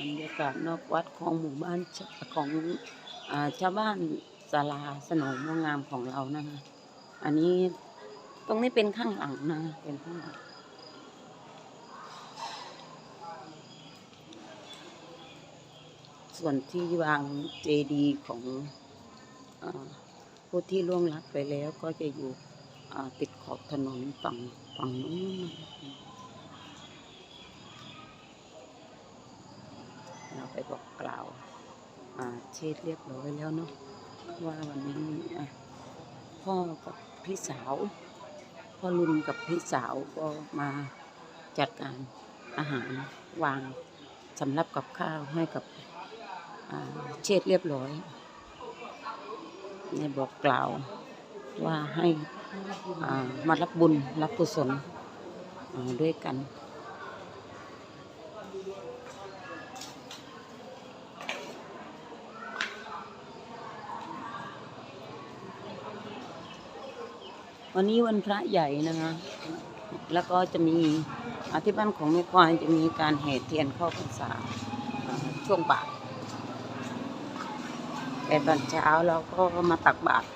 บรรยากาศนอกวัดของหมู่บ้านของอชาวบ้านศาลาสนองม่วงงามของเรานะคะอันนี้ตรงนี้เป็นข้างหลังนะเป็นข้างหลังส่วนที่วางเจดีย์ของอผู้ที่ล่วงลับไปแล้วก็จะอยู่ติดขอบถนนฝั่งฝั่งนู้นนะคะเรา ไปบอกกล่าวเช็ดเรียบร้อยแล้วเนาะว่าวันนี้พ่อกับพี่สาว พ่อลุนกับพี่สาวก็มาจัดการอาหารวางสำหรับกับข้าวให้กับเช็ดเรียบร้อยในบอกกล่าวว่าให้มารับบุญรับกุศลด้วยกัน วันนี้วันพระใหญ่นะคะ แล้วก็จะมีอาที่บ้านของแม่ควายจะมีการแห่เทียนเข้าพรรษาอ่าช่วงบ่ายแต่ตอนเช้าเราก็มาตักบาตร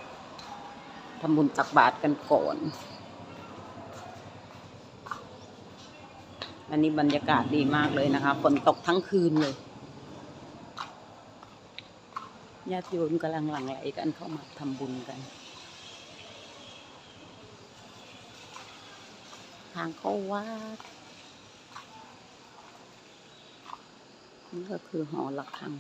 ทำบุญตักบาตรกันก่อน อันนี้บรรยากาศดีมากเลยนะคะ ฝนตกทั้งคืนเลยญาติโยมกำลังหลั่งไหลกันเข้ามาทำบุญกัน ทางเข้าวัดนี่ก็คือหอระฆัง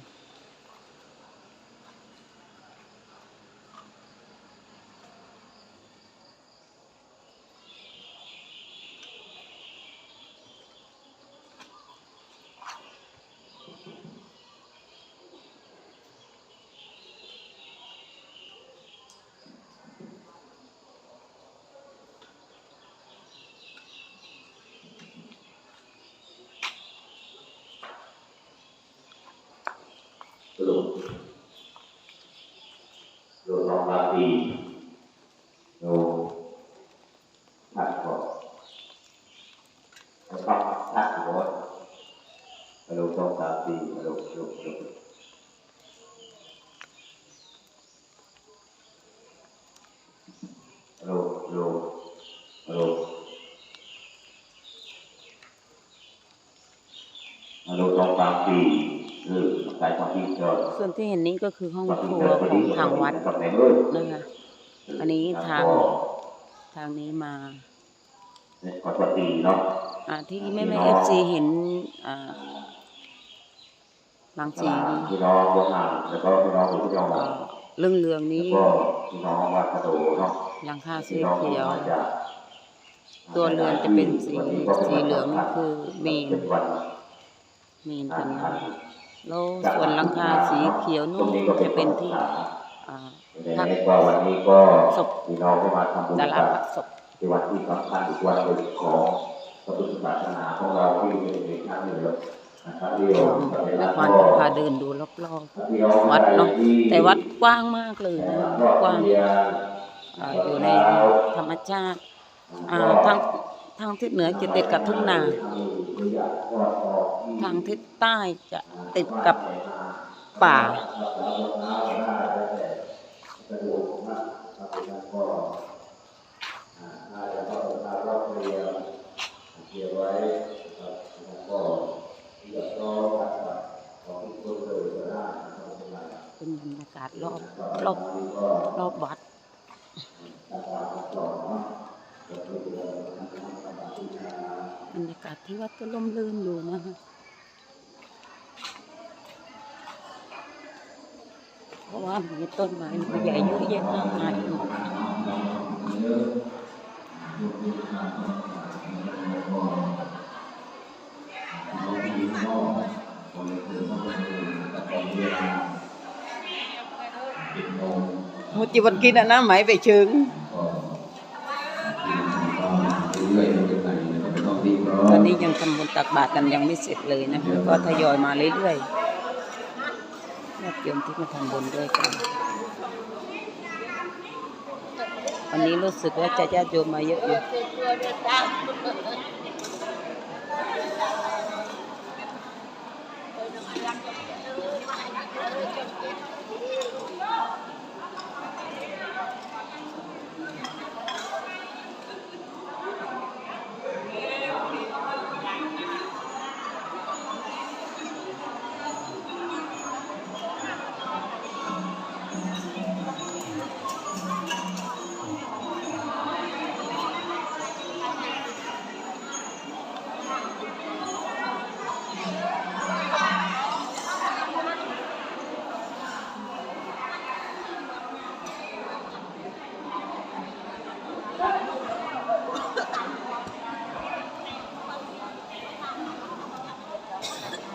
ลงลงลองมาตีลงถัก่อนแล้วก็ถัดหัวลงสองสามสี่ลงลงลงลงลงลงลงสองสามสี่เออ สายความที่จอดส่วนที่เห็นนี้ก็คือห้องครัวของทางวัดนะคะอันนี้ทางทางนี้มาปกติเนาะอ่าที่แม่แม่เอฟซีเห็นอ่าบางสีพี่น้องวงงานแล้วก็พี่น้องที่น้องอ่าเรื่องเรืองๆแล้วนี้ก็พี่น้องวัดกระโดเนาะหลังคาสีพี่น้องเขียวมาจากตัวเรือนจะเป็นสีสีเหลืองคือเมนเป็นวันเมนเป็นอย่างนี้ แล้วส่วนหลังคาสีเขียวนู่นจะเป็นที่อ่าในนี้ก็วันนี้ก็ศพพี่น้องก็มาทำบุญดารากันพักศพในวันที่สำคัญอีกวันหนึ่งของพระพุทธศาสนาของเราที่เป็นในครั้งหนึ่งนะครับที่เราแม่ควานจะพาเดินดูรอบๆวัดเนาะแต่วัดกว้างมากเลยนะกว้างอ่าอยู่ในธรรมชาติอ่าทางทางทิศเหนือจะติดกับทุ่งนา ทางทิศใต้จะติดกับป่า เป็นบรรยากาศรอบรอบรอบวัด บรรยากาศที่วัดก็ร่มรื่นอยู่นะคะเพราะว่ามีต้นไม้ใหญ่เยอะแยะมากมายอยู่โมจิวันกินอะนะไหมไปเชิง อนนี้ยังทำบุญตักบาตรกันยังไม่เสร็จเลยนะคะก็ทยอยมาเรื่อยๆญาติโยมที่มาทำบุญด้วยกัน วันนี้รู้สึกว่าจะญาติโยมมาเยอะอยู่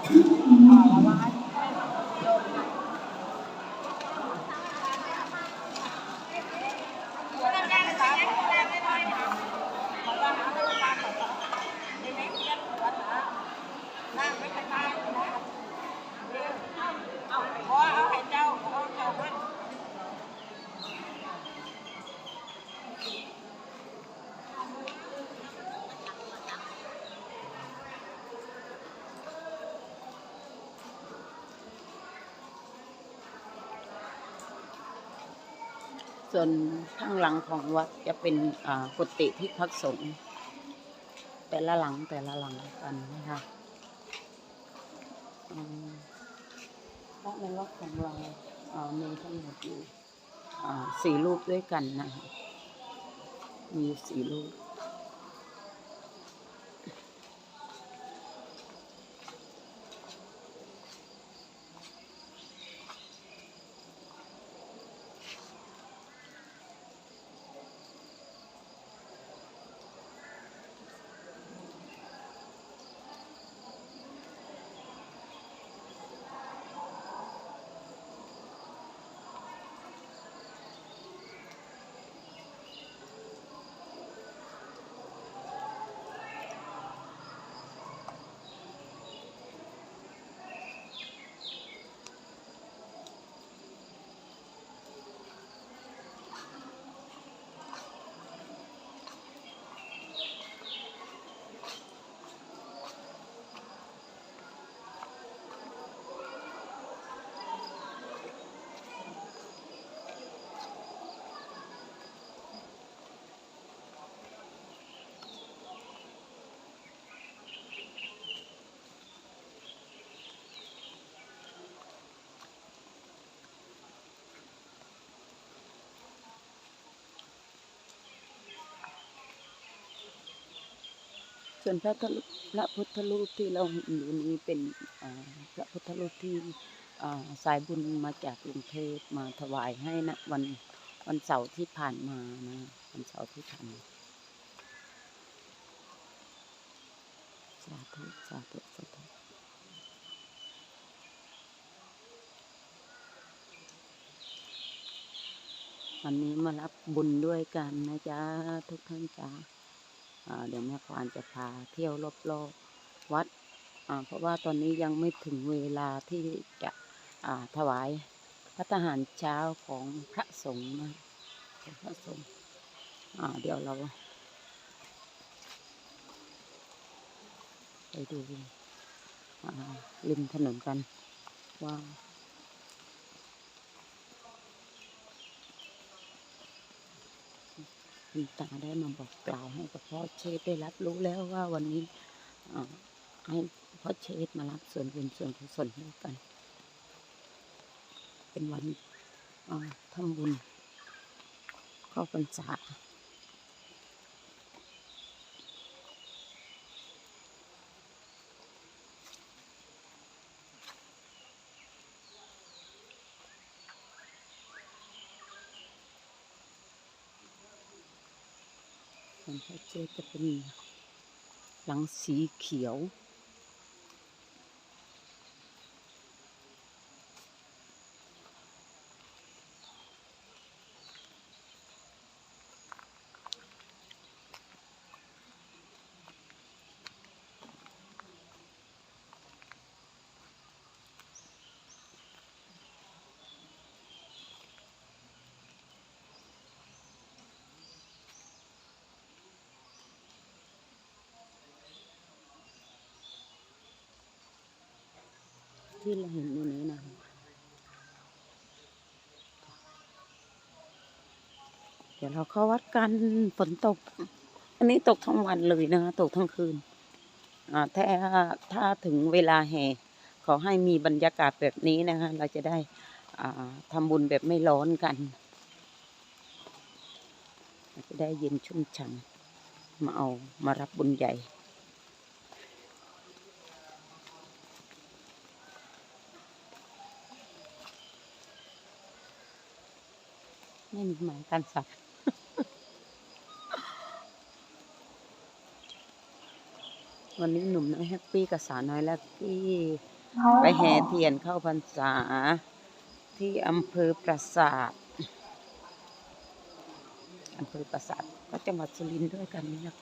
好， ส่วนข้างหลังของวัดจะเป็นอ่ากุฏิที่พักสงฆ์แต่ละหลังแต่ละหลังกันนะคะพระในวัดของเราอ่ามีทั้งหมดอยู่อ่าสี่รูปด้วยกันนะคะมีสี่รูป ส่วนพระพระพุทธรูปที่เราเห็นอยู่นี้เป็นพระพุทธรูปที่สายบุญมาจากกรุงเทพมาถวายให้นะวันวันเสาร์ที่ผ่านมานะวันเสาร์ที่ผ่านมาสาธุสาธุสาธุวันนี้มารับบุญด้วยกันนะจ๊ะทุกท่านจ้า เดี๋ยวแม่ควานจะพาเที่ยวรอบๆวัด เพราะว่าตอนนี้ยังไม่ถึงเวลาที่จะถวายพระทหารเช้าของพระสงฆ์นะพระสงฆ์เดี๋ยวเราไปดูริมถนนกันว่า คุณตาได้มาบอกกล่าวให้กับพ่อเชษได้รับรู้แล้วว่าวันนี้ให้พ่อเชษมารับส่วนบุญส่วนกุศลด้วยกัน เป็นวันทำบุญเข้าพรรษา เห็นพ่อเชษจะเป็นหลังสีเขียว ที่เราเห็นอยู่นี้นะคะเดี๋ยวเราเข้าวัดกันฝนตก อันนี้ตกทั้งวันเลยนะคะตกทั้งคืนถ้าถ้าถึงเวลาแห่ขอให้มีบรรยากาศแบบนี้นะคะ เราจะได้ทำบุญแบบไม่ร้อนกันจะได้เย็นชุ่มฉ่ำมาเอามารับบุญใหญ่ ไม่มีหมายการสัตว์วันนี้หนุ่มน้อยแฮปปี้กับสาวน้อยแล้วที่ไปแห่เทียนเข้าพรรษา ที่อำเภอปราสาทอำเภอปราสาทก็จังหวัดสุรินทร์ด้วยกันนี่แหละ